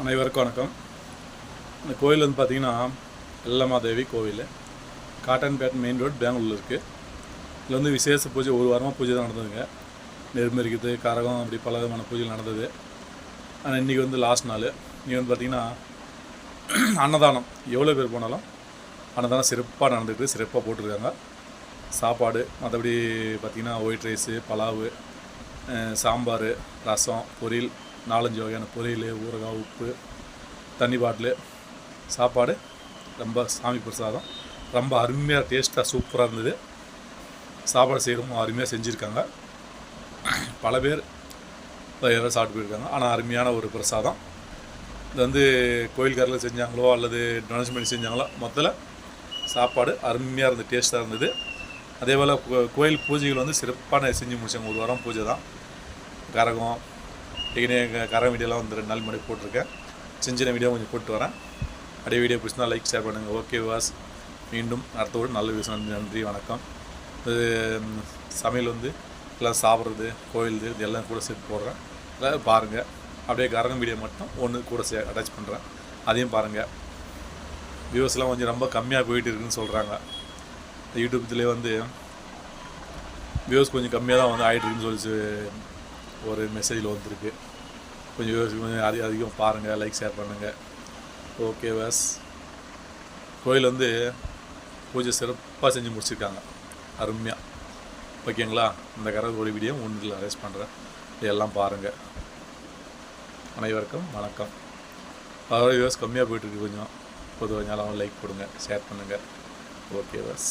அனைவருக்கும் வணக்கம். இந்த கோயில் வந்து பார்த்தீங்கன்னா எல்லமாதேவி கோவில். காட்டன்பேட் மெயின் ரோட் பெங்களூரில் இருக்குது இதில் வந்து விசேஷ பூஜை ஒரு வாரமாக பூஜை தான் நடந்ததுங்க. நெருமெரிக்கிறது கரகம் அப்படி பல விதமான பூஜைகள் நடந்தது. ஆனால் இன்றைக்கி வந்து லாஸ்ட் நாள். இன்றைக்கி வந்து பார்த்திங்கன்னா அன்னதானம். எவ்வளோ பேர் போனாலும் அன்னதானம் சிறப்பாக நடந்துட்டு சிறப்பாக போட்டிருக்காங்க. சாப்பாடு மற்றபடி பார்த்திங்கன்னா white rice Palau sambar rasam பொரியல் நாலஞ்சு வகையான பொரியல் ஊறுகாய் உப்பு தண்ணி பாட்டிலு சாப்பாடு. ரொம்ப சாமி பிரசாதம். ரொம்ப அருமையாக டேஸ்ட்டாக சூப்பராக இருந்தது. சாப்பாடு செய்கிறவங்க அருமையாக செஞ்சுருக்காங்க. பல பேர் யாராவது சாப்பிட்டு போயிருக்காங்க. ஆனால் அருமையான ஒரு பிரசாதம். இது வந்து கோயில்காரில் செஞ்சாங்களோ அல்லது டொனேஷன் பண்ணி செஞ்சாங்களோ மொத்தத்தில் சாப்பாடு அருமையாக இருந்தது டேஸ்ட்டாக இருந்தது. அதே போல் கோயில் பூஜைகள் வந்து சிறப்பான செஞ்சு முடிச்சாங்க. ஒரு வாரம் பூஜை தான். கரகம் ஏற்கனவே கரகம் வீடியோலாம் வந்து ரெண்டு நாள் முன்னாடி போட்டிருக்கேன். சின்ன சின்ன வீடியோ கொஞ்சம் போட்டு வரேன். அப்படியே வீடியோ பிடிச்சிருந்தா லைக் ஷேர் பண்ணுங்கள் ஓகே வாஸ் மீண்டும் அடுத்த ஒரு நல்ல விஷயம் நன்றி நன்றி வணக்கம். இது சமையல் வந்து எல்லாம் சாப்பிட்றது கோயில் இது எல்லாம் கூட சேர்த்து போடுறேன். எல்லாம் பாருங்கள் அப்படியே கரகம் வீடியோ மட்டும் ஒன்று கூட சே அட்டாச் பண்ணுறேன் அதையும் பாருங்கள் வியூஸ்லாம் கொஞ்சம் ரொம்ப கம்மியாக போயிட்டு இருக்குன்னு சொல்கிறாங்க யூடியூப்லேயே வந்து வியூஸ் கொஞ்சம் கம்மியாக தான் வந்து ஆகிட்டு இருக்குன்னு சொல்லி ஒரு மெசேஜில் வந்திருக்கு. கொஞ்சம் வியூஸ் கொஞ்சம் அதிக அதிகம் பாருங்கள் லைக் ஷேர் பண்ணுங்கள் ஓகே வாஸ் கோயில் வந்து பூஜை சிறப்பாக செஞ்சு முடிச்சிருக்காங்க. அருமையாக ஓகேங்களா இந்த கரகோடி வீடியோ ஒன்றில் அரேஞ்ச் பண்ணுறேன் இதெல்லாம் பாருங்கள் அனைவருக்கும் வணக்கம். அதாவது வியூஸ் கம்மியாக போயிட்டுருக்கு கொஞ்சம். பொதுவாக ஞாபகம் லைக் கொடுங்க ஷேர் பண்ணுங்கள் ஓகே வாஸ்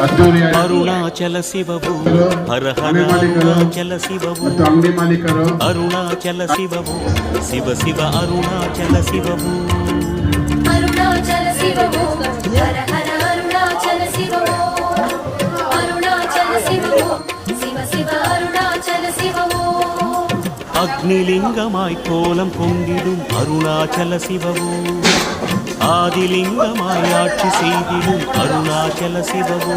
అరుణాచల శివవు హరహర అరుణాచల శివవు అరుణాచల శివవు శివ శివ అరుణాచల శివవు அக்னிலிங்கமாய் கோலம் கொண்டிடும் அருணாச்சல சிவவு. ஆதிலிங்கமாய் ஆட்சி செய்திடும் அருணாச்சல சிவவு.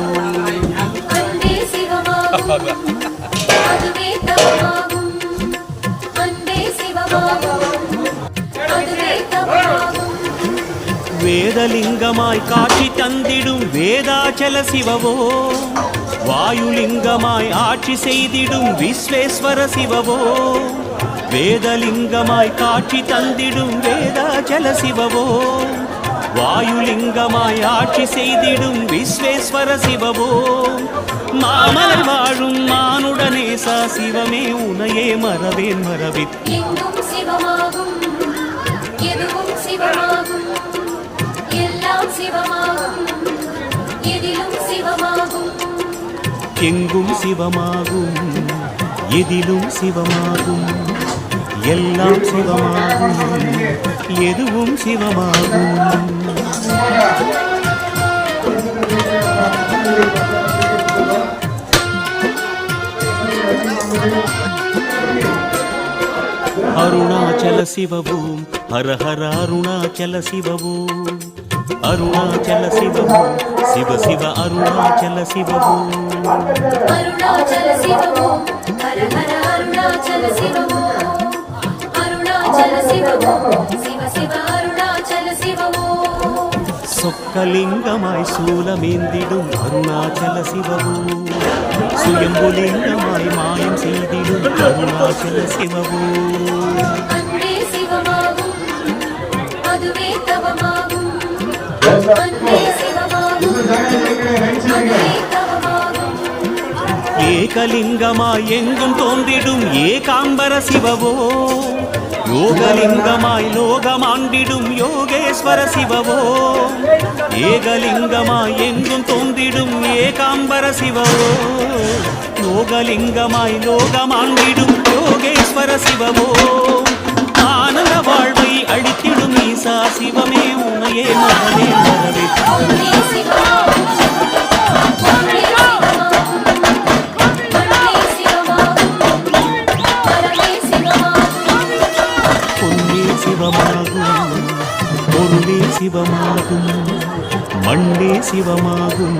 வேதலிங்கமாய் காட்சி தந்திடும் வேதாச்சல சிவவோ. வாயுலிங்கமாய் ஆட்சி செய்திடும் விஸ்வேஸ்வர சிவவோ. வேதலிங்கமாய் காட்சி தந்திடும் வேதாச்சல சிவவோ. வாயுலிங்கமாய் ஆட்சி செய்திடும் விஸ்வேஸ்வர சிவவோ. மாமலர் வாழும் மானுடனே சா சிவமே உனையே மறவேன் மறவித். சிவமாகும் எதுவும் சிவமாகும் எல்லாம் சிவமாகும் எங்கும் சிவமாகும் எதிலும் சிவமாகும் எல்லாம் சிவமாகும் எதுவும் சிவமாகும். அருணாச்சல சிவவும் ஹர ஹர அருணாச்சல சிவவும் அருணாச்சல சிவவும் சிவ சிவ அருணாச்சல சிவவும் அருணாச்சல சிவமோ ஹர ஹர அருணாச்சல சிவமோ அருணாச்சல சிவமோ சிவ சிவ அருணாச்சல சிவமோ சொக்கலிங்கமாய் சூலமேந்திடும் அருணாச்சல சிவவும் சுயம்புலிங்கமாய் மாயம் செய்திடும் அருணாச்சல சிவவும் அன்பே சிவமாகும் அதுவே தவமாகும் ஏகலிங்கமாய் எங்கும் தோன்றிடும் ஏகாம்பர சிவவோ? யோகலிங்கமாய் லோகமாண்டிடும் யோகேஸ்வர சிவவோ? ஏகலிங்கமாய் எங்கும் தோன்றிடும் ஏகாம்பர சிவவோ? யோகலிங்கமாய் லோகமாண்டிடும் யோகேஸ்வர சிவவோ? ஆனந்த வாழ்வை அழித்திடும் ஈசா சிவமே உனையே மகனே வரவே ஒன்றே சிவமாகும் சிவமாகும்.